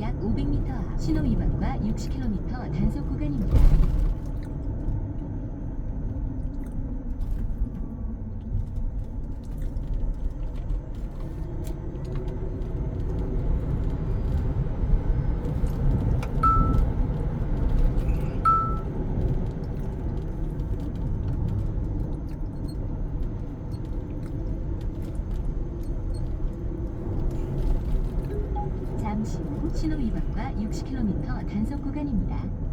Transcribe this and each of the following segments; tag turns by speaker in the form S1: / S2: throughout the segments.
S1: 약 500m 앞 신호 위반과 60km 단속 구간입니다. 신호 위반과 60km 단속 구간입니다.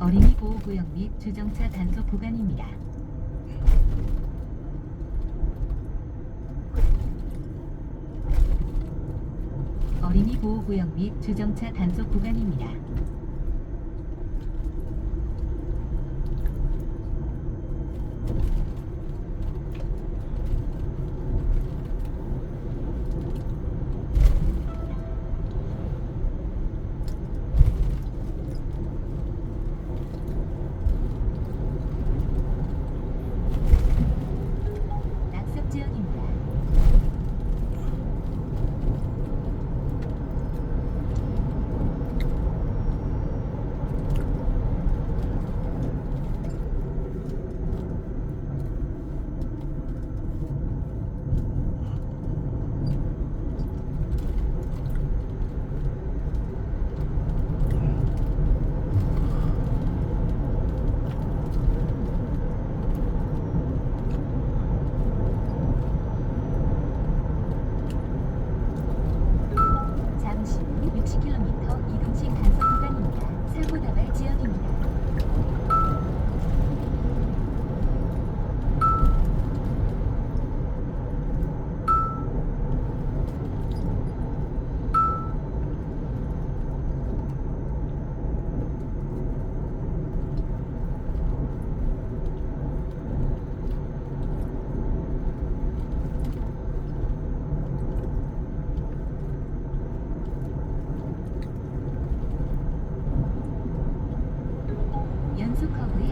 S1: 어린이 보호 구역 및 주정차 단속 구간입니다. 어린이 보호 구역 및 주정차 단속 구간입니다. 낙석 지역입니다. 잠시 후 60km 이동식 단속 구간입니다. 사고 다발 지역입니다.